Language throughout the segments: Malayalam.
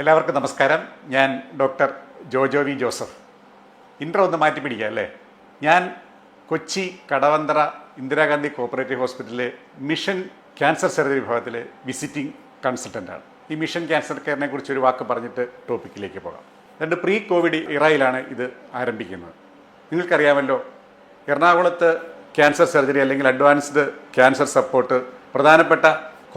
എല്ലാവർക്കും നമസ്കാരം. ഞാൻ doctor Jojo V Joseph. Intro ഒന്ന് മാറ്റി പിടിക്കുക അല്ലേ? ഞാൻ കൊച്ചി കടവന്തറ ഇന്ദിരാഗാന്ധി കോപ്പറേറ്റീവ് ഹോസ്പിറ്റലിലെ മിഷൻ ക്യാൻസർ സർജറി വിഭാഗത്തിലെ വിസിറ്റിംഗ് കൺസൾട്ടന്റാണ് ഈ മിഷൻ ക്യാൻസർ കെയറിനെ കുറിച്ച് ഒരു വാക്ക് പറഞ്ഞിട്ട് ടോപ്പിക്കിലേക്ക് പോകാം. രണ്ട് പ്രീ കോവിഡ് ഇറയിലാണ് ഇത് ആരംഭിക്കുന്നത്. നിങ്ങൾക്കറിയാമല്ലോ എറണാകുളത്ത് ക്യാൻസർ സർജറി അല്ലെങ്കിൽ അഡ്വാൻസ്ഡ് ക്യാൻസർ സപ്പോർട്ട് പ്രധാനപ്പെട്ട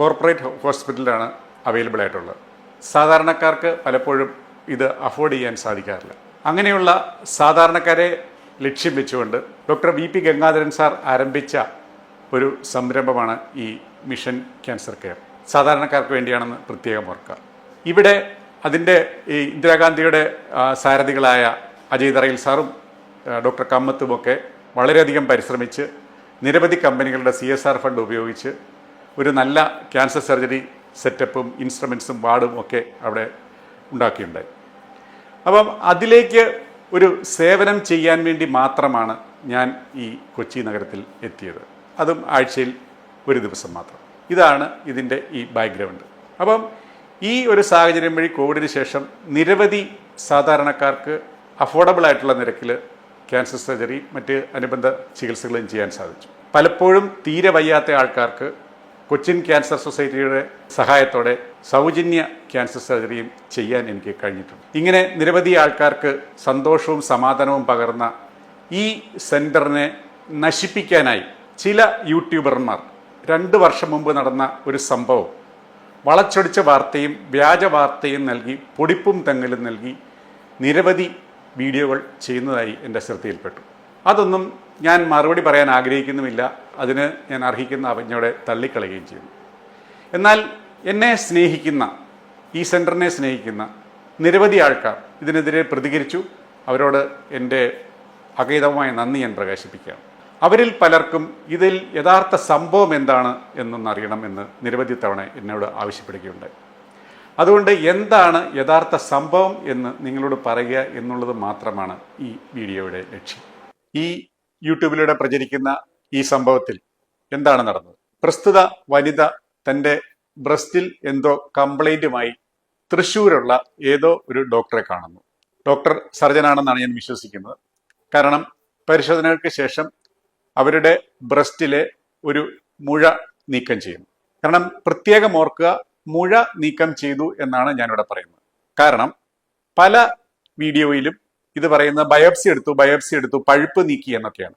കോർപ്പറേറ്റ് ഹോസ്പിറ്റലിലാണ് അവൈലബിൾ ആയിട്ടുള്ളത് സാധാരണക്കാർക്ക് പലപ്പോഴും ഇത് അഫോർഡ് ചെയ്യാൻ സാധിക്കാറില്ല. അങ്ങനെയുള്ള സാധാരണക്കാരെ ലക്ഷ്യം വെച്ചുകൊണ്ട് doctor V P Gangadharan sir ആരംഭിച്ച ഒരു സംരംഭമാണ് ഈ മിഷൻ ക്യാൻസർ കെയർ. സാധാരണക്കാർക്ക് വേണ്ടിയാണെന്ന് പ്രത്യേകം ഓർക്കുക. ഇവിടെ അതിന്റെ ഈ ഇന്ദിരാഗാന്ധിയുടെ സാരഥികളായ അജയ് തറയിൽ സാറും ഡോക്ടർ കമ്മത്തുമൊക്കെ വളരെയധികം പരിശ്രമിച്ച് നിരവധി കമ്പനികളുടെ സി എസ് ആർ ഫണ്ട് ഉപയോഗിച്ച് ഒരു നല്ല ക്യാൻസർ സർജറി സെറ്റപ്പും ഇൻസ്ട്രുമെൻസും വാർഡും ഒക്കെ അവിടെ ഉണ്ടാക്കിയിട്ടുണ്ടായി അപ്പം അതിലേക്ക് ഒരു സേവനം ചെയ്യാൻ വേണ്ടി മാത്രമാണ് ഞാൻ ഈ കൊച്ചി നഗരത്തിൽ എത്തിയത്. അതും ആഴ്ചയിൽ ഒരു ദിവസം മാത്രം. ഇതാണ് ഇതിന്റെ ഈ ബാക്ക്ഗ്രൗണ്ട് അപ്പം ഈ ഒരു സാഹചര്യം വഴി കോവിഡിന് ശേഷം നിരവധി സാധാരണക്കാർക്ക് അഫോർഡബിൾ ആയിട്ടുള്ള നിരക്കിൽ ക്യാൻസർ സർജറി മറ്റ് അനുബന്ധ ചികിത്സകളും ചെയ്യാൻ സാധിച്ചു. പലപ്പോഴും തീരെ വയ്യാത്ത ആൾക്കാർക്ക് കൊച്ചിൻ ക്യാൻസർ സൊസൈറ്റിയുടെ സഹായത്തോടെ സൗജന്യ ക്യാൻസർ സർജറിയും ചെയ്യാൻ എനിക്ക് കഴിഞ്ഞിട്ടുണ്ട്. ഇങ്ങനെ നിരവധി ആൾക്കാർക്ക് സന്തോഷവും സമാധാനവും പകർന്ന ഈ സെന്ററിനെ നശിപ്പിക്കാനായി ചില യൂട്യൂബർമാർ രണ്ട് വർഷം മുമ്പ് നടന്ന ഒരു സംഭവം വളച്ചൊടിച്ച വാർത്തയും വ്യാജ വാർത്തയും നൽകി പൊടിപ്പും തെങ്ങലും നൽകി നിരവധി വീഡിയോകൾ ചെയ്യുന്നതായി എന്റെ ശ്രദ്ധയിൽപ്പെട്ടു. അതൊന്നും ഞാൻ മറുപടി പറയാൻ ആഗ്രഹിക്കുന്നുമില്ല. അതിന് ഞാൻ അർഹിക്കുന്ന അവജ്ഞയോടെ തള്ളിക്കളയുകയും ചെയ്യുന്നു. എന്നാൽ എന്നെ സ്നേഹിക്കുന്ന ഈ സെന്ററിനെ സ്നേഹിക്കുന്ന നിരവധി ആൾക്കാർ ഇതിനെതിരെ പ്രതികരിച്ചു. അവരോട് എന്റെ അകേതമായ നന്ദി ഞാൻ പ്രകാശിപ്പിക്കുകയാണ്. അവരിൽ പലർക്കും ഇതിൽ യഥാർത്ഥ സംഭവം എന്താണ് എന്നൊന്നറിയണം എന്ന് നിരവധി തവണ എന്നോട് ആവശ്യപ്പെടുകയുണ്ടായി. അതുകൊണ്ട് എന്താണ് യഥാർത്ഥ സംഭവം എന്ന് നിങ്ങളോട് പറയുക എന്നുള്ളത് മാത്രമാണ് ഈ വീഡിയോയുടെ ലക്ഷ്യം. ഈ യൂട്യൂബിലൂടെ പ്രചരിക്കുന്ന ഈ സംഭവത്തിൽ എന്താണ് നടന്നത്? പ്രസ്തുത വനിത തന്റെ ബ്രസ്റ്റിൽ എന്തോ കംപ്ലൈന്റുമായി തൃശ്ശൂരുള്ള ഏതോ ഒരു ഡോക്ടറെ കാണുന്നു. ഡോക്ടർ സർജനാണെന്നാണ് ഞാൻ വിശ്വസിക്കുന്നത്. കാരണം പരിശോധനകൾക്ക് ശേഷം അവരുടെ ബ്രസ്റ്റിലെ ഒരു മുഴ നീക്കം ചെയ്യുന്നു. കാരണം പ്രത്യേകം ഓർക്കുക മുഴ നീക്കം ചെയ്തു എന്നാണ് ഞാനിവിടെ പറയുന്നത്. കാരണം പല വീഡിയോയിലും ഇത് പറയുന്ന ബയോപ്സി എടുത്തു ബയോപ്സി എടുത്തു പഴുപ്പ് നീക്കി എന്നൊക്കെയാണ്.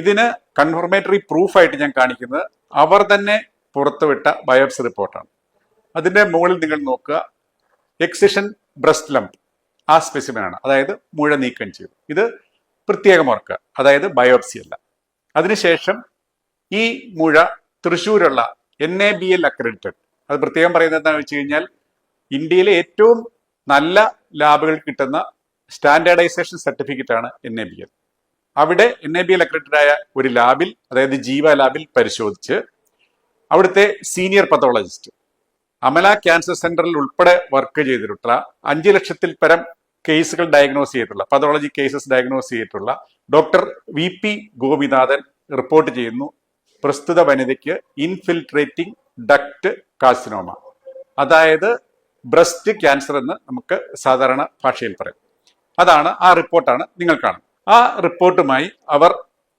ഇതിന് കൺഫർമേറ്ററി പ്രൂഫായിട്ട് ഞാൻ കാണിക്കുന്നത് അവർ തന്നെ പുറത്തുവിട്ട ബയോപ്സി റിപ്പോർട്ടാണ്. അതിന്റെ മുകളിൽ നിങ്ങൾ നോക്കുക എക്സിഷൻ ബ്രസ്റ്റ് ലംപ് ആ സ്പെസിമെനാണ് അതായത് മുഴ നീക്കം ചെയ്തു. ഇത് പ്രത്യേകം ഓർക്കുക അതായത് ബയോപ്സി അല്ല. അതിനുശേഷം ഈ മുഴ തൃശ്ശൂരുള്ള N A B L accredited അത് പ്രത്യേകം പറയുന്നത് എന്താണെന്ന് വെച്ച് കഴിഞ്ഞാൽ ഇന്ത്യയിലെ ഏറ്റവും നല്ല ലാബുകൾ കിട്ടുന്ന സ്റ്റാൻഡേർഡൈസേഷൻ സർട്ടിഫിക്കറ്റ് ആണ് എൻ എ ബി എൽ. അവിടെ N A B L accredited ആയ ഒരു ലാബിൽ അതായത് ജീവ ലാബിൽ പരിശോധിച്ച് അവിടുത്തെ സീനിയർ പത്തോളജിസ്റ്റ് അമല ക്യാൻസർ സെന്ററിൽ ഉൾപ്പെടെ വർക്ക് ചെയ്തിട്ടുള്ള അഞ്ച് ലക്ഷത്തിൽ പരം കേസുകൾ ഡയഗ്നോസ് ചെയ്തിട്ടുള്ള പതോളജി കേസസ് ഡയഗ്നോസ് ചെയ്തിട്ടുള്ള doctor V P Gopinathan report ചെയ്യുന്നു. പ്രസ്തുത വനിതയ്ക്ക് ഇൻഫിൽട്രേറ്റിംഗ് ഡക്ട് കാസിനോമ അതായത് ബ്രസ്റ്റ് ക്യാൻസർ എന്ന് നമുക്ക് സാധാരണ ഭാഷയിൽ പറയും. അതാണ് ആ റിപ്പോർട്ടാണ് നിങ്ങൾ കാണുന്നത്. ആ റിപ്പോർട്ടുമായി അവർ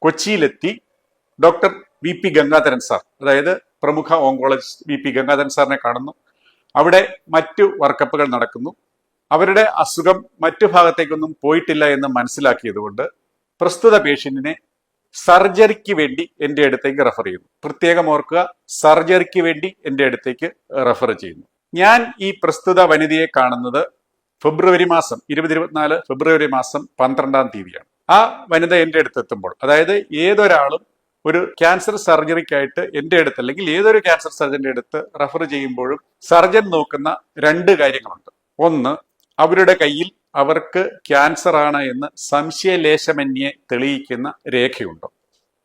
കൊച്ചിയിലെത്തി doctor V P Gangadharan sir അതായത് പ്രമുഖ ഓങ്കോളജിസ്റ്റ് വി പി ഗംഗാധരൻ സാറിനെ കാണുന്നു. അവിടെ മറ്റു വർക്കപ്പുകൾ നടക്കുന്നു. അവരുടെ അസുഖം മറ്റു ഭാഗത്തേക്കൊന്നും പോയിട്ടില്ല എന്ന് മനസ്സിലാക്കിയതുകൊണ്ട് പ്രസ്തുത പേഷ്യന്റിനെ സർജറിക്ക് വേണ്ടി എന്റെ അടുത്തേക്ക് റെഫർ ചെയ്യുന്നു. പ്രത്യേകം ഓർക്കുക സർജറിക്ക് വേണ്ടി എന്റെ അടുത്തേക്ക് റെഫർ ചെയ്യുന്നു. ഞാൻ ഈ പ്രസ്തുത വനിതയെ കാണുന്നത് ഫെബ്രുവരി മാസം ഇരുപത് ഇരുപത്തിനാല് ഫെബ്രുവരി മാസം പന്ത്രണ്ടാം തീയതിയാണ്. ആ വനിത എന്റെ അടുത്ത് എത്തുമ്പോൾ അതായത് ഏതൊരാളും ഒരു ക്യാൻസർ സർജറിക്കായിട്ട് എന്റെ അടുത്ത് അല്ലെങ്കിൽ ഏതൊരു ക്യാൻസർ സർജന്റെ അടുത്ത് റെഫർ ചെയ്യുമ്പോഴും സർജൻ നോക്കുന്ന രണ്ട് കാര്യങ്ങളുണ്ട്. ഒന്ന് അവരുടെ കയ്യിൽ അവർക്ക് ക്യാൻസർ ആണ് എന്ന് സംശയലേശമന്യെ തെളിയിക്കുന്ന രേഖയുണ്ടോ.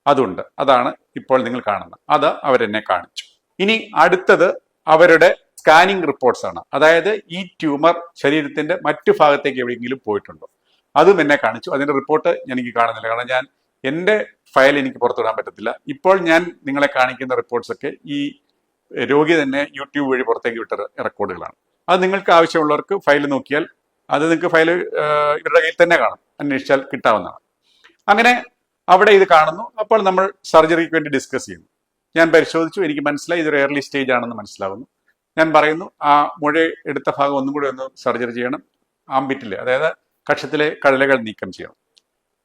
അതുണ്ട്. അതാണ് ഇപ്പോൾ നിങ്ങൾ കാണുന്നത്. അത് അവരെന്നെ കാണിച്ചു. ഇനി അടുത്തത് അവരുടെ സ്കാനിങ് റിപ്പോർട്ട്സ് ആണ്. അതായത് ഈ ട്യൂമർ ശരീരത്തിന്റെ മറ്റു ഭാഗത്തേക്ക് എവിടെയെങ്കിലും പോയിട്ടുണ്ടോ. അതും എന്നെ കാണിച്ചു. അതിന്റെ റിപ്പോർട്ട് എനിക്ക് കാണുന്നില്ല. കാരണം ഞാൻ എന്റെ ഫയൽ എനിക്ക് പുറത്തുവിടാൻ പറ്റത്തില്ല. ഇപ്പോൾ ഞാൻ നിങ്ങളെ കാണിക്കുന്ന റിപ്പോർട്ട്സ് ഒക്കെ ഈ രോഗി തന്നെ യൂട്യൂബ് വഴി പുറത്തേക്ക് വിട്ട റെക്കോർഡുകളാണ് അത് നിങ്ങൾക്ക് ആവശ്യമുള്ളവർക്ക് ഫയൽ നോക്കിയാൽ അത് നിങ്ങൾക്ക് ഫയൽ ഇവരുടെ കയ്യിൽ തന്നെ കാണും. അന്വേഷിച്ചാൽ കിട്ടാവുന്നതാണ്. അങ്ങനെ അവിടെ ഇത് കാണുന്നു. അപ്പോൾ നമ്മൾ സർജറിക്ക് വേണ്ടി ഡിസ്കസ് ചെയ്യുന്നു. ഞാൻ പരിശോധിച്ചു. എനിക്ക് മനസ്സിലായി. ഇതൊരു എയർലി സ്റ്റേജ് ആണെന്ന് മനസ്സിലാവുന്നു. ഞാൻ പറയുന്നു ആ മുഴ എടുത്ത ഭാഗം ഒന്നും കൂടി ഒന്ന് സർജറി ചെയ്യണം. ആംബിറ്റിൽ അതായത് കക്ഷത്തിലെ കഴലകൾ നീക്കം ചെയ്യണം.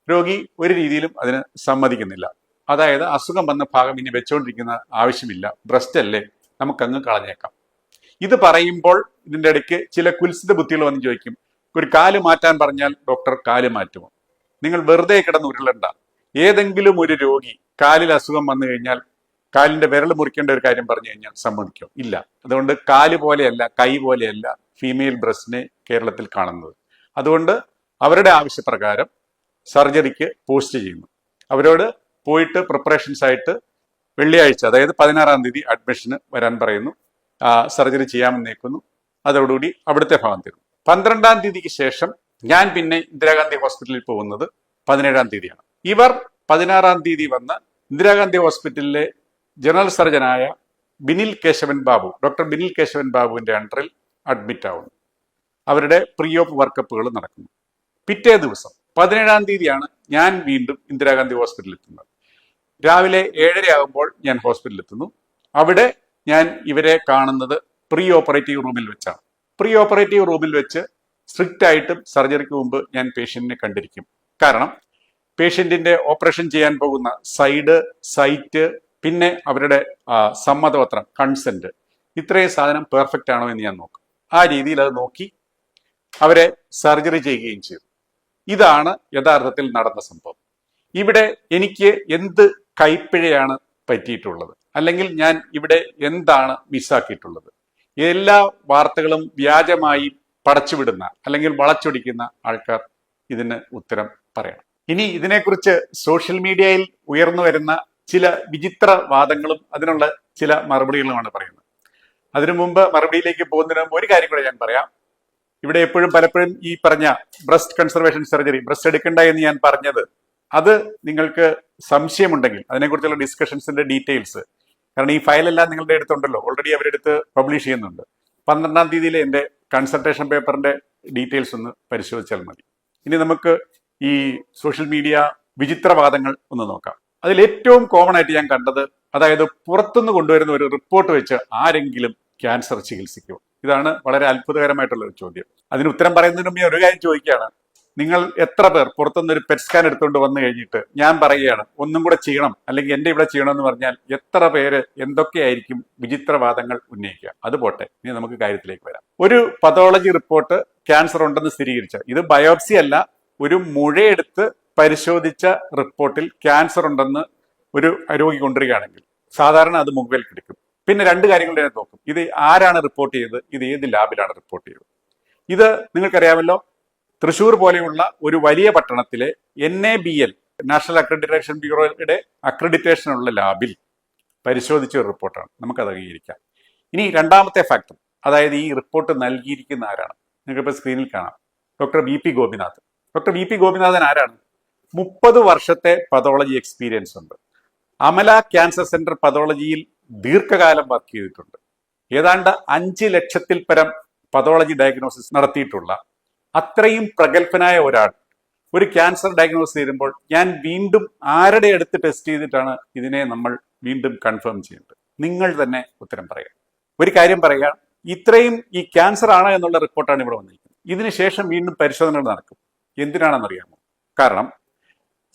രോഗി ഒരു രീതിയിലും അതിന് സമ്മതിക്കുന്നില്ല. അതായത് അസുഖം വന്ന ഭാഗം ഇനി വെച്ചുകൊണ്ടിരിക്കുന്ന ആവശ്യമില്ല. ബ്രസ്റ്റ് അല്ലേ നമുക്കങ്ങ് കളഞ്ഞേക്കാം. ഇത് പറയുമ്പോൾ ഇതിന്റെ ഇടയ്ക്ക് ചില കുൽസിത ബുദ്ധികൾ വന്ന് ചോദിക്കും. ഒരു കാൽ മാറ്റാൻ പറഞ്ഞാൽ ഡോക്ടർ കാൽ മാറ്റുമോ? നിങ്ങൾ വെറുതെ കിടന്ന് ഉരുളണ്ട. ഏതെങ്കിലും ഒരു രോഗി കാലിൽ അസുഖം വന്നു കഴിഞ്ഞാൽ കാലിന്റെ വിരൽ മുറിക്കേണ്ട ഒരു കാര്യം പറഞ്ഞു കഴിഞ്ഞാൽ സമ്മതിക്കും. ഇല്ല. അതുകൊണ്ട് കാൽ പോലെയല്ല കൈ പോലെയല്ല ഫീമെയിൽ ബ്രസ്റ്റിനെ കേരളത്തിൽ കാണുന്നത്. അതുകൊണ്ട് അവരുടെ ആവശ്യപ്രകാരം സർജറിക്ക് പോസ്റ്റ് ചെയ്യുന്നു. അവരോട് പോയിട്ട് പ്രിപ്പറേഷൻസ് ആയിട്ട് വെള്ളിയാഴ്ച അതായത് പതിനാറാം തീയതി അഡ്മിഷന് വരാൻ പറയുന്നു. സർജറി സർജറി ചെയ്യാമെന്നേക്കുന്നു. അതോടുകൂടി അവിടുത്തെ ഭാഗം തീർന്നു. പന്ത്രണ്ടാം തീയതിക്ക് ശേഷം ഞാൻ പിന്നെ ഇന്ദിരാഗാന്ധി ഹോസ്പിറ്റലിൽ പോകുന്നത് പതിനേഴാം തീയതിയാണ്. ഇവർ പതിനാറാം തീയതി വന്ന് ഇന്ദിരാഗാന്ധി ഹോസ്പിറ്റലിലെ ജനറൽ സർജനായ ബിനിൽ കേശവൻ ബാബു ഡോക്ടർ ബിനിൽ കേശവൻ ബാബുവിന്റെ അണ്ടറിൽ അഡ്മിറ്റ് ആവുന്നു. അവരുടെ പ്രീ ഓപ്പ് വർക്കപ്പുകൾ നടക്കുന്നു. പിറ്റേ ദിവസം പതിനേഴാം തീയതിയാണ് ഞാൻ വീണ്ടും ഇന്ദിരാഗാന്ധി ഹോസ്പിറ്റലിൽ എത്തുന്നത്. രാവിലെ ഏഴര ആകുമ്പോൾ ഞാൻ ഹോസ്പിറ്റലിൽ എത്തുന്നു. അവിടെ ഞാൻ ഇവരെ കാണുന്നത് പ്രീ ഓപ്പറേറ്റീവ് റൂമിൽ വെച്ചാണ്. പ്രീ ഓപ്പറേറ്റീവ് റൂമിൽ വെച്ച് സ്ട്രിക്റ്റ് ആയിട്ടും സർജറിക്ക് മുമ്പ് ഞാൻ പേഷ്യന്റിനെ കണ്ടിരിക്കും. കാരണം പേഷ്യന്റിന്റെ ഓപ്പറേഷൻ ചെയ്യാൻ പോകുന്ന സൈഡ് സൈറ്റ് പിന്നെ അവരുടെ സമ്മതപത്രം കൺസെന്റ് ഇത്രയും സാധനം പെർഫെക്റ്റ് ആണോ എന്ന് ഞാൻ നോക്കും. ആ രീതിയിൽ അത് നോക്കി അവരെ സർജറി ചെയ്യുകയും ചെയ്തു. ഇതാണ് യഥാർത്ഥത്തിൽ നടന്ന സംഭവം. ഇവിടെ എനിക്ക് എന്ത് കൈപ്പിഴയാണ് പറ്റിയിട്ടുള്ളത്? അല്ലെങ്കിൽ ഞാൻ ഇവിടെ എന്താണ് മിസ്സാക്കിയിട്ടുള്ളത്? എല്ലാ വാർത്തകളും വ്യാജമായി പടച്ചുവിടുന്ന അല്ലെങ്കിൽ വളച്ചൊടിക്കുന്ന ആൾക്കാർ ഇതിന് ഉത്തരം പറയണം. ഇനി ഇതിനെക്കുറിച്ച് സോഷ്യൽ മീഡിയയിൽ ഉയർന്നു വരുന്ന ചില വിചിത്ര വാദങ്ങളും അതിനുള്ള ചില മറുപടികളുമാണ് പറയുന്നത്. അതിനു മുമ്പ് മറുപടിയിലേക്ക് പോകുന്നതിന് മുമ്പ് ഒരു കാര്യം കൂടെ ഞാൻ പറയാം. ഇവിടെ എപ്പോഴും പലപ്പോഴും ഈ പറഞ്ഞ ബ്രസ്റ്റ് കൺസർവേഷൻ സർജറി ബ്രസ്റ്റ് എടുക്കണ്ട എന്ന് ഞാൻ പറഞ്ഞത് അത് നിങ്ങൾക്ക് സംശയമുണ്ടെങ്കിൽ അതിനെക്കുറിച്ചുള്ള ഡിസ്കഷൻസിന്റെ ഡീറ്റെയിൽസ് കാരണം ഈ ഫയലെല്ലാം നിങ്ങളുടെ അടുത്തുണ്ടല്ലോ ഓൾറെഡി അവരെടുത്ത് പബ്ലിഷ് ചെയ്യുന്നുണ്ട്. പന്ത്രണ്ടാം തീയതിയിലെ എന്റെ കൺസൾട്ടേഷൻ പേപ്പറിന്റെ ഡീറ്റെയിൽസ് ഒന്ന് പരിശോധിച്ചാൽ മതി. ഇനി നമുക്ക് ഈ സോഷ്യൽ മീഡിയ വിചിത്രവാദങ്ങൾ ഒന്ന് നോക്കാം. അതിൽ ഏറ്റവും കോമൺ ആയിട്ട് ഞാൻ കണ്ടത് അതായത് പുറത്തുനിന്ന് കൊണ്ടുവരുന്ന ഒരു റിപ്പോർട്ട് വെച്ച് ആരെങ്കിലും ക്യാൻസർ ചികിത്സിക്കും ഇതാണ് വളരെ അത്ഭുതകരമായിട്ടുള്ള ഒരു ചോദ്യം. അതിന് ഉത്തരം പറയുന്നതിന് മുമ്പ് ഒരു കാര്യം ചോദിക്കുകയാണ്. നിങ്ങൾ എത്ര പേർ പുറത്തുനിന്ന് ഒരു പെറ്റ് സ്കാൻ എടുത്തുകൊണ്ട് വന്നു കഴിഞ്ഞിട്ട് ഞാൻ പറയുകയാണ് ഒന്നും കൂടെ ചെയ്യണം അല്ലെങ്കിൽ എന്റെ ഇവിടെ ചെയ്യണം എന്ന് പറഞ്ഞാൽ എത്ര പേര് എന്തൊക്കെയായിരിക്കും വിചിത്രവാദങ്ങൾ ഉന്നയിക്കുക? അത് പോട്ടെ ഇനി നമുക്ക് കാര്യത്തിലേക്ക് വരാം. ഒരു പതോളജി റിപ്പോർട്ട് ക്യാൻസർ ഉണ്ടെന്ന് സ്ഥിരീകരിച്ച ഇത് ബയോപ്സി അല്ല ഒരു മുഴയെടുത്ത് പരിശോധിച്ച റിപ്പോർട്ടിൽ ക്യാൻസർ ഉണ്ടെന്ന് ഒരു രോഗി കൊണ്ടുവരികയാണെങ്കിൽ സാധാരണ അത് മുകളിൽ കിടക്കും. പിന്നെ രണ്ട് കാര്യങ്ങൾ ഞാൻ നോക്കും. ഇത് ആരാണ് റിപ്പോർട്ട് ചെയ്തത്? ഇത് ഏത് ലാബിലാണ് റിപ്പോർട്ട് ചെയ്തത്? ഇത് നിങ്ങൾക്കറിയാമല്ലോ തൃശൂർ പോലെയുള്ള ഒരു വലിയ പട്ടണത്തിലെ N A B L national accreditation ബ്യൂറോയുടെ അക്രഡിറ്റേഷനുള്ള ലാബിൽ പരിശോധിച്ച ഒരു റിപ്പോർട്ടാണ്. നമുക്കത് അംഗീകരിക്കാം. ഇനി രണ്ടാമത്തെ ഫാക്ടർ അതായത് ഈ റിപ്പോർട്ട് നൽകിയിരിക്കുന്ന ആരാണ്? നിങ്ങൾക്കിപ്പോൾ സ്ക്രീനിൽ കാണാം. Doctor V P Gopinath doctor V P Gopinathan ആരാണ്? മുപ്പത് വർഷത്തെ പതോളജി എക്സ്പീരിയൻസ് ഉണ്ട്. അമല ക്യാൻസർ സെന്റർ പതോളജിയിൽ ദീർഘകാലം വർക്ക് ചെയ്തിട്ടുണ്ട്. ഏതാണ്ട് അഞ്ച് ലക്ഷത്തിൽ പരം പതോളജി ഡയഗ്നോസിസ് നടത്തിയിട്ടുള്ള അത്രയും പ്രഗത്ഭനായ ഒരാൾ. ഒരു ക്യാൻസർ ഡയഗ്നോസ് ചെയ്യുമ്പോൾ ഞാൻ വീണ്ടും ആരുടെ അടുത്ത് ടെസ്റ്റ് ചെയ്തിട്ടാണ് ഇതിനെ നമ്മൾ വീണ്ടും കൺഫേം ചെയ്യേണ്ടത്? നിങ്ങൾ തന്നെ ഉത്തരം പറയുക. ഒരു കാര്യം പറയുക ഇത്രയും ഈ ക്യാൻസർ ആണ് എന്നുള്ള റിപ്പോർട്ടാണ് ഇവിടെ വന്നിരിക്കുന്നത്. ഇതിനുശേഷം വീണ്ടും പരിശോധനകൾ നടക്കും. എന്തിനാണെന്നറിയാമോ? കാരണം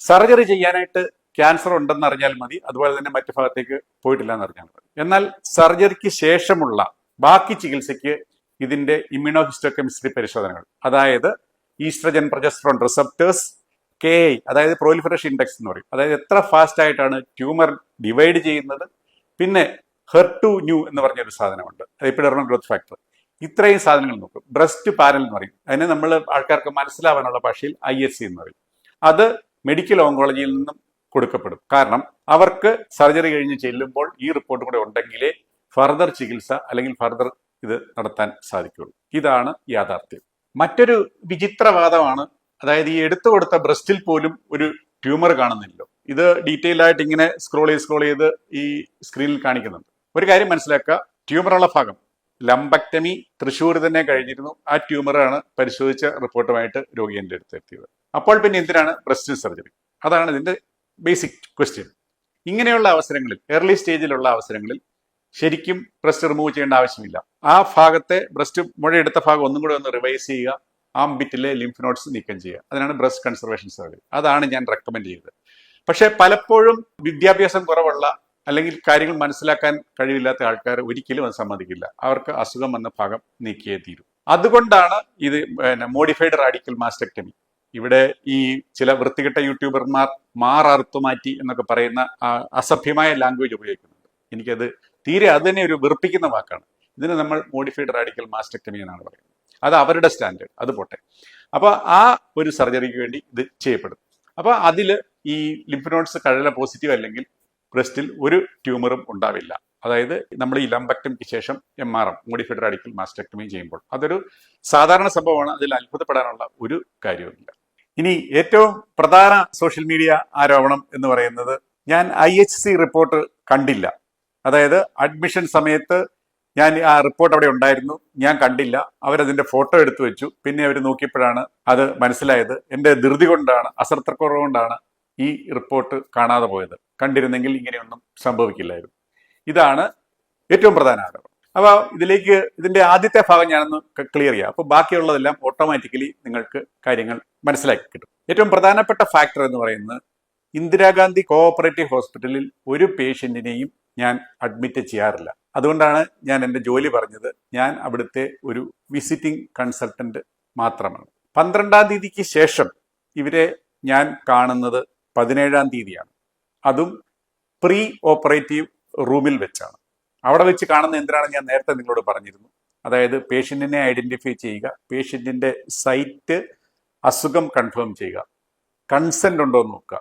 സർജറി ചെയ്യാനായിട്ട് ക്യാൻസർ ഉണ്ടെന്ന് അറിഞ്ഞാൽ മതി. അതുപോലെ തന്നെ മറ്റു ഭാഗത്തേക്ക് പോയിട്ടില്ല എന്ന് അറിഞ്ഞാൽ മതി. എന്നാൽ സർജറിക്ക് ശേഷമുള്ള ബാക്കി ചികിത്സയ്ക്ക് ഇതിന്റെ ഇമ്മ്യൂണോ ഹിസ്റ്റോ കെമിസ്ട്രി പരിശോധനകൾ അതായത് oestrogen progesterone receptors K I അതായത് പ്രോലിഫറേഷൻ ഇൻഡെക്സ് എന്ന് പറയും. അതായത് എത്ര ഫാസ്റ്റ് ആയിട്ടാണ് ട്യൂമർ ഡിവൈഡ് ചെയ്യുന്നത്. പിന്നെ ഹെർട്ടു ന്യൂ എന്ന് പറഞ്ഞൊരു സാധനമുണ്ട്. എപ്പിഡെർമൽ ഗ്രോത്ത് ഫാക്ടർ ഇത്രയും സാധനങ്ങൾ നോക്കും. ബ്രസ്റ്റ് പാനൽ എന്ന് പറയും. അതിനെ നമ്മൾ ആൾക്കാർക്ക് മനസ്സിലാവാനുള്ള ഭാഷയിൽ ഐ എസ് സി എന്ന് പറയും. അത് മെഡിക്കൽ ഓങ്കോളജിയിൽ നിന്നും കൊടുക്കപ്പെടും. കാരണം അവർക്ക് സർജറി കഴിഞ്ഞ് ചെല്ലുമ്പോൾ ഈ റിപ്പോർട്ട് കൂടെ ഉണ്ടെങ്കിലേ ഫർദർ ചികിത്സ അല്ലെങ്കിൽ ഫർദർ ഇത് നടത്താൻ സാധിക്കുള്ളൂ. ഇതാണ് യാഥാർത്ഥ്യം. മറ്റൊരു വിചിത്രവാദമാണ് അതായത് ഈ എടുത്തു കൊടുത്ത ബ്രസ്റ്റിൽ പോലും ഒരു ട്യൂമർ കാണുന്നില്ലല്ലോ ഇത് ഡീറ്റെയിൽ ആയിട്ട് ഇങ്ങനെ സ്ക്രോൾ ചെയ്ത് സ്ക്രോൾ ചെയ്ത് ഈ സ്ക്രീനിൽ കാണിക്കുന്നുണ്ട്. ഒരു കാര്യം മനസ്സിലാക്കുക ട്യൂമറുള്ള ഭാഗം ലംബക്ടമി തൃശ്ശൂർ തന്നെ കഴിഞ്ഞിരുന്നു. ആ ട്യൂമറാണ് പരിശോധിച്ച റിപ്പോർട്ടുമായിട്ട് രോഗി എന്റെ അടുത്ത് എത്തിയത്. അപ്പോൾ പിന്നെ എന്തിനാണ് ബ്രസ്റ്റ് സർജറി അതാണ് ഇതിന്റെ ബേസിക് ക്വസ്റ്റ്യൻ ഇങ്ങനെയുള്ള അവസരങ്ങളിൽ ഏർലി സ്റ്റേജിലുള്ള അവസരങ്ങളിൽ ശരിക്കും ബ്രസ്റ്റ് റിമൂവ് ചെയ്യേണ്ട ആവശ്യമില്ല. ആ ഭാഗത്തെ ബ്രസ്റ്റ് മുഴയെടുത്ത ഭാഗം ഒന്നും കൂടെ ഒന്ന് റിവൈസ് ചെയ്യുക ആംബിറ്റിലെ ലിംഫ് നോട്ട്സ് നീക്കം ചെയ്യുക. അതിനാണ് ബ്രസ്റ്റ് കൺസർവേഷൻ സർജറി അതാണ് ഞാൻ റെക്കമെൻഡ് ചെയ്തത്. പക്ഷേ പലപ്പോഴും വിദ്യാഭ്യാസം കുറവുള്ള അല്ലെങ്കിൽ കാര്യങ്ങൾ മനസ്സിലാക്കാൻ കഴിവില്ലാത്ത ആൾക്കാർ ഒരിക്കലും അത് സമ്മതിക്കില്ല. അവർക്ക് അസുഖം വന്ന ഭാഗം നീക്കിയേ തീരും. അതുകൊണ്ടാണ് ഇത് മോഡിഫൈഡ് റാഡിക്കൽ മാസ്റ്റക്ടമി ഇവിടെ ഈ ചില വൃത്തികെട്ട യൂട്യൂബർമാർ മാററുത്തു മാറ്റി എന്നൊക്കെ പറയുന്ന അസഭ്യമായ ലാംഗ്വേജ് ഉപയോഗിക്കുന്നുണ്ട്. എനിക്കത് തീരെ അത് തന്നെ ഒരു വെറുപ്പിക്കുന്ന വാക്കാണ്. ഇതിന് നമ്മൾ മോഡിഫൈഡ് റാഡിക്കൽ മാസ്റ്റക്ടമി എന്നാണ് പറയുന്നത്. അത് അവരുടെ സ്റ്റാൻഡേർഡ് അത് പോട്ടെ. അപ്പോൾ ആ ഒരു സർജറിക്ക് വേണ്ടി ഇത് ചെയ്യപ്പെടും. അപ്പോൾ അതിൽ ഈ ലിംഫ് നോട്ട്സ് കഴല പോസിറ്റീവ് അല്ലെങ്കിൽ ബ്രസ്റ്റിൽ ഒരു ട്യൂമറും ഉണ്ടാവില്ല. അതായത് നമ്മൾ ഈ ലംബക്ടമിക്ക് ശേഷം M R M modified radical mastectomy ചെയ്യുമ്പോൾ. അതൊരു സാധാരണ സംഭവമാണ്. അതിൽ അത്ഭുതപ്പെടാനുള്ള ഒരു കാര്യവുമില്ല. ഇനി ഏറ്റവും പ്രധാന സോഷ്യൽ മീഡിയ ആരോപണം എന്ന് പറയുന്നത് ഞാൻ ഐ എച്ച് സി റിപ്പോർട്ട് കണ്ടില്ല. അതായത് അഡ്മിഷൻ സമയത്ത് ഞാൻ ആ റിപ്പോർട്ട് അവിടെ ഉണ്ടായിരുന്നു. ഞാൻ കണ്ടില്ല. അവരതിന്റെ ഫോട്ടോ എടുത്തു വെച്ചു. പിന്നെ അവർ നോക്കിയപ്പോഴാണ് അത് മനസ്സിലായത്. എന്റെ ധൃതി കൊണ്ടാണ് അശ്രദ്ധക്കുറവ് കൊണ്ടാണ് ഈ റിപ്പോർട്ട് കാണാതെ പോയത്. കണ്ടിരുന്നെങ്കിൽ ഇങ്ങനെയൊന്നും സംഭവിക്കില്ലായിരുന്നു. ഇതാണ് ഏറ്റവും പ്രധാന ആരോപണം. അപ്പോൾ ഇതിലേക്ക് ഇതിന്റെ ആദ്യത്തെ ഭാഗം ഞാനൊന്ന് ക്ലിയർ ചെയ്യാം. അപ്പോൾ ബാക്കിയുള്ളതെല്ലാം ഓട്ടോമാറ്റിക്കലി നിങ്ങൾക്ക് കാര്യങ്ങൾ മനസ്സിലാക്കി കിട്ടും. ഏറ്റവും പ്രധാനപ്പെട്ട ഫാക്ടർ എന്ന് പറയുന്നത് ഇന്ദിരാഗാന്ധി കോഓപ്പറേറ്റീവ് ഹോസ്പിറ്റലിൽ ഒരു പേഷ്യന്റിനെയും ഞാൻ അഡ്മിറ്റ് ചെയ്യാറില്ല. അതുകൊണ്ടാണ് ഞാൻ എന്റെ ജോലി പറഞ്ഞത്. ഞാൻ അവിടുത്തെ ഒരു വിസിറ്റിംഗ് കൺസൾട്ടന്റ് മാത്രമാണ്. പന്ത്രണ്ടാം തീയതിക്ക് ശേഷം ഇവരെ ഞാൻ കാണുന്നത് പതിനേഴാം തീയതിയാണ്. അതും പ്രീ ഓപ്പറേറ്റീവ് റൂമിൽ വെച്ചാണ്. അവിടെ വെച്ച് കാണുന്ന എന്തിനാണ് ഞാൻ നേരത്തെ നിങ്ങളോട് പറഞ്ഞിരുന്നു. അതായത് പേഷ്യന്റിനെ ഐഡന്റിഫൈ ചെയ്യുക പേഷ്യന്റിന്റെ സൈറ്റ് അസുഖം കൺഫേം ചെയ്യുക കൺസെന്റ് ഉണ്ടോ എന്ന് നോക്കുക.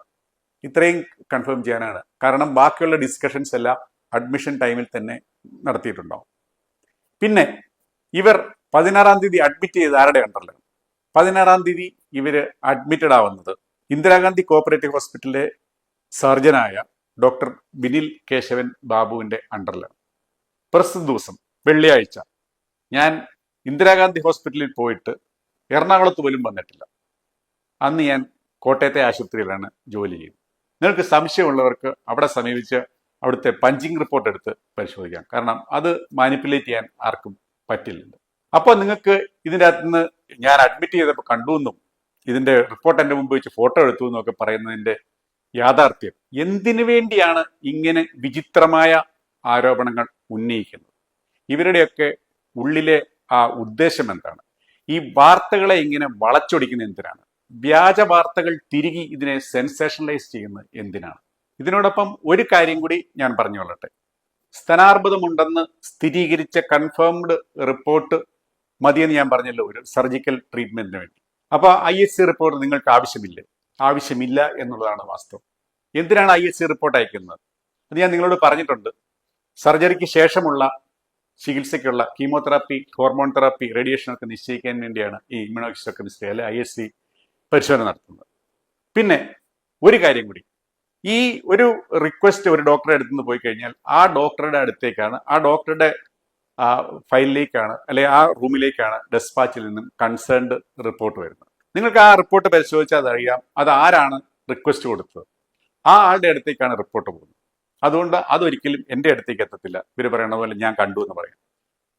ഇത്രയും കൺഫേം ചെയ്യാനാണ്. കാരണം ബാക്കിയുള്ള ഡിസ്കഷൻസ് എല്ലാം അഡ്മിഷൻ ടൈമിൽ തന്നെ നടത്തിയിട്ടുണ്ടാവും. പിന്നെ ഇവർ പതിനാറാം തീയതി അഡ്മിറ്റ് ചെയ്ത് ആരുടെ അണ്ടറിലാണ് പതിനാറാം തീയതി ഇവർ അഡ്മിറ്റഡ് ആവുന്നത് ഇന്ദിരാഗാന്ധി കോപ്പറേറ്റീവ് ഹോസ്പിറ്റലിലെ സർജനായ ഡോക്ടർ ബിനിൽ കേശവൻ ബാബുവിന്റെ അണ്ടറിലാണ്. പ്രസ്തുത ദിവസം വെള്ളിയാഴ്ച. ഞാൻ ഇന്ദിരാഗാന്ധി ഹോസ്പിറ്റലിൽ പോയിട്ട് എറണാകുളത്ത് പോലും വന്നിട്ടില്ല. അന്ന് ഞാൻ കോട്ടയത്തെ ആശുപത്രിയിലാണ് ജോലി ചെയ്യുന്നത്. നിങ്ങൾക്ക് സംശയമുള്ളവർക്ക് അവിടെ സമീപിച്ച് അവിടുത്തെ പഞ്ചിങ് റിപ്പോർട്ട് എടുത്ത് പരിശോധിക്കാം. കാരണം അത് മാനിപ്പുലേറ്റ് ചെയ്യാൻ ആർക്കും പറ്റില്ല. അപ്പോൾ നിങ്ങൾക്ക് ഇതിന്റെ അകത്ത് നിന്ന് ഞാൻ അഡ്മിറ്റ് ചെയ്തപ്പോൾ കണ്ടു എന്നും ഇതിന്റെ റിപ്പോർട്ട് എന്റെ മുമ്പ് വെച്ച് ഫോട്ടോ എടുത്തു എന്നൊക്കെ പറയുന്നതിന്റെ യാഥാർത്ഥ്യം. എന്തിനു വേണ്ടിയാണ് ഇങ്ങനെ വിചിത്രമായ ആരോപണങ്ങൾ ഉന്നയിക്കുന്നത്. ഇവരുടെയൊക്കെ ഉള്ളിലെ ആ ഉദ്ദേശം എന്താണ്? ഈ വാർത്തകളെ ഇങ്ങനെ വളച്ചൊടിക്കുന്ന എന്തിനാണ്? വ്യാജ വാർത്തകൾ തിരികെ ഇതിനെ സെൻസേഷണലൈസ് ചെയ്യുന്നത് എന്തിനാണ്? ഇതിനോടൊപ്പം ഒരു കാര്യം കൂടി ഞാൻ പറഞ്ഞുകൊള്ളട്ടെ. സ്തനാർബുദമുണ്ടെന്ന് സ്ഥിരീകരിച്ച കൺഫേംഡ് റിപ്പോർട്ട് മതിയെന്ന് ഞാൻ പറഞ്ഞല്ലോ ഒരു സർജിക്കൽ ട്രീറ്റ്മെന്റിന് വേണ്ടി. അപ്പോൾ ഐ എസ് സി റിപ്പോർട്ട് നിങ്ങൾക്ക് ആവശ്യമില്ലേ? ആവശ്യമില്ല എന്നുള്ളതാണ് വാസ്തവം. എന്തിനാണ് ഐ എസ് സി റിപ്പോർട്ട് അയക്കുന്നത്? അത് ഞാൻ നിങ്ങളോട് പറഞ്ഞിട്ടുണ്ട്. സർജറിക്ക് ശേഷമുള്ള ചികിത്സയ്ക്കുള്ള കീമോതെറാപ്പി ഹോർമോൺ തെറാപ്പി റേഡിയേഷൻ ഒക്കെ നിശ്ചയിക്കാൻ വേണ്ടിയാണ് ഈ ഇമ്മ്യൂണോഹിസ്റ്റോകെമിസ്ട്രി അല്ലെ ഐ എസ് സി പരിശോധന നടത്തുന്നത്. പിന്നെ ഒരു കാര്യം കൂടി. ഈ ഒരു റിക്വസ്റ്റ് ഒരു ഡോക്ടറെ അടുത്ത് നിന്ന് പോയി കഴിഞ്ഞാൽ ആ ഡോക്ടറുടെ അടുത്തേക്കാണ് ആ ഡോക്ടറുടെ ആ ഫയലിലേക്കാണ് അല്ലെ ആ റൂമിലേക്കാണ് ഡെസ്പാച്ചിൽ നിന്നും കൺസേൺഡ് റിപ്പോർട്ട് വരുന്നത്. നിങ്ങൾക്ക് ആ റിപ്പോർട്ട് പരിശോധിച്ചാൽ അതറിയാം അത് ആരാണ് റിക്വസ്റ്റ് കൊടുത്തത്. ആ ആളുടെ അടുത്തേക്കാണ് റിപ്പോർട്ട് പോകുന്നത്. അതുകൊണ്ട് അതൊരിക്കലും എന്റെ അടുത്തേക്ക് എത്തത്തില്ല. ഇവർ പറയണ പോലെ ഞാൻ കണ്ടു എന്ന് പറയാം.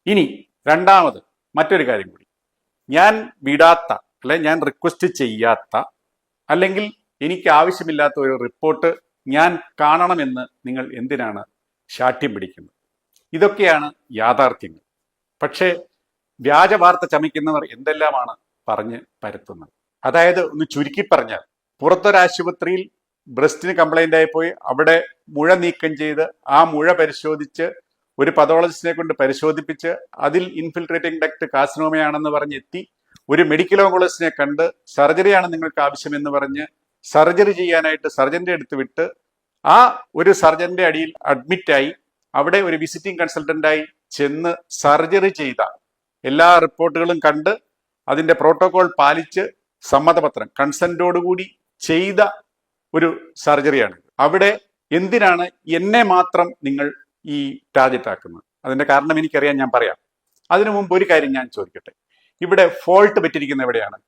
ഇനി രണ്ടാമത് മറ്റൊരു കാര്യം കൂടി. ഞാൻ വിടാത്ത അല്ലെ ഞാൻ റിക്വസ്റ്റ് ചെയ്യാത്ത അല്ലെങ്കിൽ എനിക്ക് ആവശ്യമില്ലാത്ത ഒരു റിപ്പോർട്ട് ഞാൻ കാണണമെന്ന് നിങ്ങൾ എന്തിനാണ് ശാഠ്യം പിടിക്കുന്നത്? ഇതൊക്കെയാണ് യാഥാർത്ഥ്യങ്ങൾ. പക്ഷേ വ്യാജ വാർത്ത ചമയ്ക്കുന്നവർ എന്തെല്ലാമാണ് പറഞ്ഞ് പരത്തുന്നത്? അതായത് ഒന്ന് ചുരുക്കി പറഞ്ഞാൽ പുറത്തൊരാശുപത്രിയിൽ ബ്രസ്റ്റിന് കംപ്ലൈന്റ് ആയിപ്പോയി. അവിടെ മുഴ നീക്കം ചെയ്ത് ആ മുഴ പരിശോധിച്ച് ഒരു പതോളജിസ്റ്റിനെ കൊണ്ട് പരിശോധിപ്പിച്ച് അതിൽ ഇൻഫിൽട്രേറ്റിംഗ് ഡക്ട് കാസിനോമയാണെന്ന് പറഞ്ഞെത്തി. ഒരു മെഡിക്കൽ ഓങ്കോളജിസ്റ്റിനെ കണ്ട് സർജറിയാണ് നിങ്ങൾക്ക് ആവശ്യമെന്ന് പറഞ്ഞ് സർജറി ചെയ്യാനായിട്ട് സർജന്റെ അടുത്ത് വിട്ട് ആ ഒരു സർജന്റെ അടിയിൽ അഡ്മിറ്റായി അവിടെ ഒരു വിസിറ്റിംഗ് കൺസൾട്ടന്റായി ചെന്ന് സർജറി ചെയ്ത എല്ലാ റിപ്പോർട്ടുകളും കണ്ട് അതിന്റെ പ്രോട്ടോകോൾ പാലിച്ച് സമ്മതപത്രം കൺസെന്റോടുകൂടി ചെയ്ത ഒരു സർജറിയാണ്. അവിടെ എന്തിനാണ് എന്നെ മാത്രം നിങ്ങൾ ഈ ടാർഗറ്റ് ആക്കുന്നത് അതിന്റെ കാരണം എനിക്കറിയാൻ ഞാൻ പറയാം. അതിനു മുമ്പ് ഒരു കാര്യം ഞാൻ ചോദിക്കട്ടെ. ഇവിടെ ഫോൾട്ട് പറ്റിയിരിക്കുന്ന എവിടെയാണ്?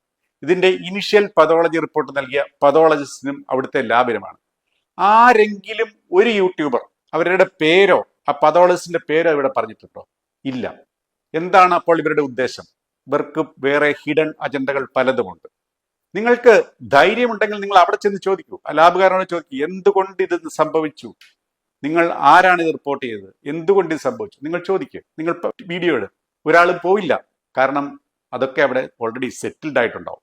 ഇതിന്റെ ഇനിഷ്യൽ പതോളജി റിപ്പോർട്ട് നൽകിയ പതോളജിസ്റ്റിനും അവിടുത്തെ ലാബിനുമാണ്. ആരെങ്കിലും ഒരു യൂട്യൂബർ അവരുടെ പേരോ ആ പതോളജിസ്റ്റിന്റെ പേരോ ഇവിടെ പറഞ്ഞിട്ടുണ്ടോ? ഇല്ല. എന്താണ് അപ്പോൾ ഇവരുടെ ഉദ്ദേശം? ഇവർക്ക് വേറെ ഹിഡൻ അജണ്ടകൾ പലതുമുണ്ട്. നിങ്ങൾക്ക് ധൈര്യമുണ്ടെങ്കിൽ നിങ്ങൾ അവിടെ ചെന്ന് ചോദിക്കൂ. ആ ലാബുകാരനോട് ചോദിക്കൂ എന്തുകൊണ്ട് ഇത് സംഭവിച്ചു? നിങ്ങൾ ആരാണ് ഇത് റിപ്പോർട്ട് ചെയ്തത്? എന്തുകൊണ്ട് ഇത് സംഭവിച്ചു? നിങ്ങൾ ചോദിക്കുക നിങ്ങൾ വീഡിയോ ഇട്. ഒരാൾ പോയില്ല. കാരണം അതൊക്കെ അവിടെ ഓൾറെഡി സെറ്റിൽഡ് ആയിട്ടുണ്ടാവും.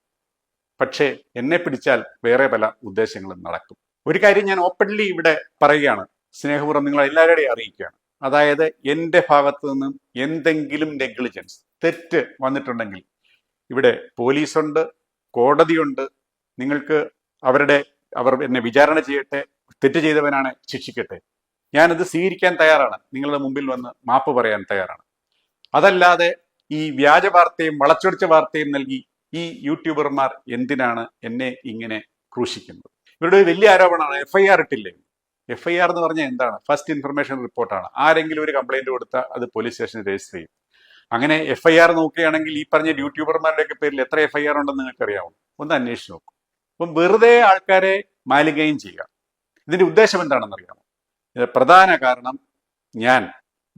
പക്ഷേ എന്നെ പിടിച്ചാൽ വേറെ പല ഉദ്ദേശങ്ങളും നടക്കും. ഒരു കാര്യം ഞാൻ ഓപ്പൺലി ഇവിടെ പറയുകയാണ്. സ്നേഹപൂർവം നിങ്ങൾ എല്ലാവരുടെയും അറിയിക്കുകയാണ്. അതായത് എന്റെ ഭാഗത്ത് നിന്നും എന്തെങ്കിലും നെഗ്ലിജൻസ് തെറ്റ് വന്നിട്ടുണ്ടെങ്കിൽ ഇവിടെ പോലീസുണ്ട് കോടതിയുണ്ട്. നിങ്ങൾക്ക് അവരുടെ അവർ എന്നെ വിചാരണ ചെയ്യട്ടെ തെറ്റ് ചെയ്തവനാണ് ശിക്ഷിക്കട്ടെ. ഞാനത് സ്വീകരിക്കാൻ തയ്യാറാണ്. നിങ്ങളുടെ മുമ്പിൽ വന്ന് മാപ്പ് പറയാൻ തയ്യാറാണ്. അതല്ലാതെ ഈ വ്യാജ വാർത്തയും വളച്ചൊടിച്ച വാർത്തയും നൽകി ഈ യൂട്യൂബർമാർ എന്തിനാണ് എന്നെ ഇങ്ങനെ ക്രൂശിക്കുന്നത്? ഇവരുടെ വലിയ ആരോപണമാണ് എഫ് ഐ ആർ ഇട്ടില്ലേ? എഫ് ഐ ആർ എന്ന് പറഞ്ഞാൽ എന്താണ്? ഫസ്റ്റ് ഇൻഫർമേഷൻ റിപ്പോർട്ടാണ് ആരെങ്കിലും ഒരു കംപ്ലൈന്റ് കൊടുത്താൽ അത് പോലീസ് സ്റ്റേഷനിൽ രജിസ്റ്റർ ചെയ്യും. അങ്ങനെ എഫ് ഐ ആർ നോക്കുകയാണെങ്കിൽ ഈ പറഞ്ഞ യൂട്യൂബർമാരുടെയൊക്കെ പേരിൽ എത്ര എഫ് ഐ ആർ ഉണ്ടെന്ന് നിങ്ങൾക്ക് ഒന്ന് അന്വേഷിച്ച് നോക്കും. അപ്പം വെറുതെ ആൾക്കാരെ മാലികയും ചെയ്യുക. ഇതിന്റെ ഉദ്ദേശം എന്താണെന്ന് അറിയാമോ? ഇത് പ്രധാന കാരണം ഞാൻ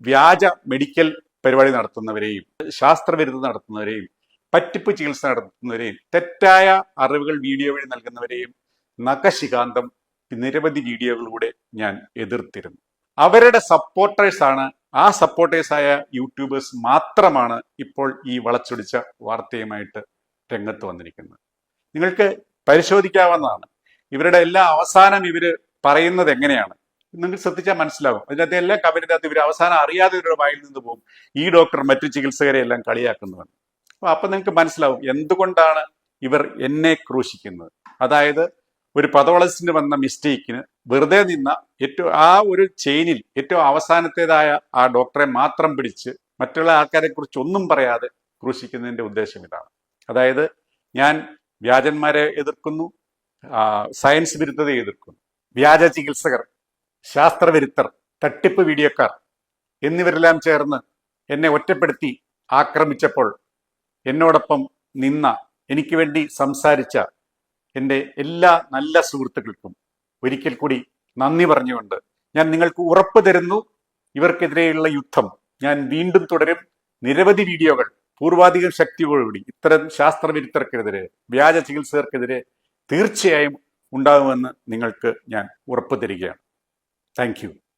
വ്യാജ മെഡിക്കൽ പരിപാടി നടത്തുന്നവരെയും ശാസ്ത്രവിരുദ്ധം നടത്തുന്നവരെയും പറ്റിപ്പ് ചികിത്സ നടത്തുന്നവരെയും തെറ്റായ അറിവുകൾ വീഡിയോ വഴി നൽകുന്നവരെയും നഖശികാന്തം നിരവധി വീഡിയോകളിലൂടെ ഞാൻ എതിർത്തിരുന്നു. അവരുടെ സപ്പോർട്ടേഴ്സാണ് ആ സപ്പോർട്ടേഴ്സായ യൂട്യൂബേഴ്സ് മാത്രമാണ് ഇപ്പോൾ ഈ വളച്ചൊടിച്ച വാർത്തയുമായിട്ട് രംഗത്ത് വന്നിരിക്കുന്നത്. നിങ്ങൾക്ക് പരിശോധിക്കാവുന്നതാണ്. ഇവരുടെ എല്ലാ അവസാനം ഇവർ പറയുന്നത് എങ്ങനെയാണ്? നിങ്ങൾ ശ്രദ്ധിച്ചാൽ മനസ്സിലാവും. അതിനകത്ത് എല്ലാ കവരിനകത്ത് ഇവർ അവസാനം അറിയാതെ ഇവരുടെ വായിൽ നിന്ന് പോകും. ഈ ഡോക്ടർ മറ്റു ചികിത്സകരെ എല്ലാം കളിയാക്കുന്നുവെന്ന് അപ്പൊ അപ്പൊ നിങ്ങൾക്ക് മനസ്സിലാവും എന്തുകൊണ്ടാണ് ഇവർ എന്നെ ക്രൂശിക്കുന്നത്? അതായത് ഒരു പതോളജിസ്റ്റിന് വന്ന മിസ്റ്റേക്കിന് വെറുതെ നിന്ന ഏറ്റവും ആ ഒരു ചെയിനിൽ ഏറ്റവും അവസാനത്തേതായ ആ ഡോക്ടറെ മാത്രം പിടിച്ച് മറ്റുള്ള ആൾക്കാരെ കുറിച്ച് ഒന്നും പറയാതെ ക്രൂശിക്കുന്നതിന്റെ ഉദ്ദേശം ഇതാണ്. അതായത് ഞാൻ വ്യാജന്മാരെ എതിർക്കുന്നു സയൻസ് വിരുദ്ധതയെ എതിർക്കുന്നു വ്യാജ ചികിത്സകർ ശാസ്ത്രവിരുദ്ധർ തട്ടിപ്പ് വീഡിയോക്കാർ എന്നിവരെല്ലാം ചേർന്ന് എന്നെ ഒറ്റപ്പെടുത്തി ആക്രമിച്ചപ്പോൾ എന്നോടൊപ്പം നിന്ന എനിക്ക് വേണ്ടി സംസാരിച്ച എന്റെ എല്ലാ നല്ല സുഹൃത്തുക്കൾക്കും ഒരിക്കൽ കൂടി നന്ദി പറഞ്ഞുകൊണ്ട് ഞാൻ നിങ്ങൾക്ക് ഉറപ്പ് തരുന്നു. ഇവർക്കെതിരെയുള്ള യുദ്ധം ഞാൻ വീണ്ടും തുടരും. നിരവധി വീഡിയോകൾ പൂർവാധികം ശക്തിയോടുകൂടി ഇത്തരം ശാസ്ത്രവിരുദ്ധർക്കെതിരെ വ്യാജ ചികിത്സകർക്കെതിരെ തീർച്ചയായും ഉണ്ടാകുമെന്ന് നിങ്ങൾക്ക് ഞാൻ ഉറപ്പ് തരികയാണ്. താങ്ക്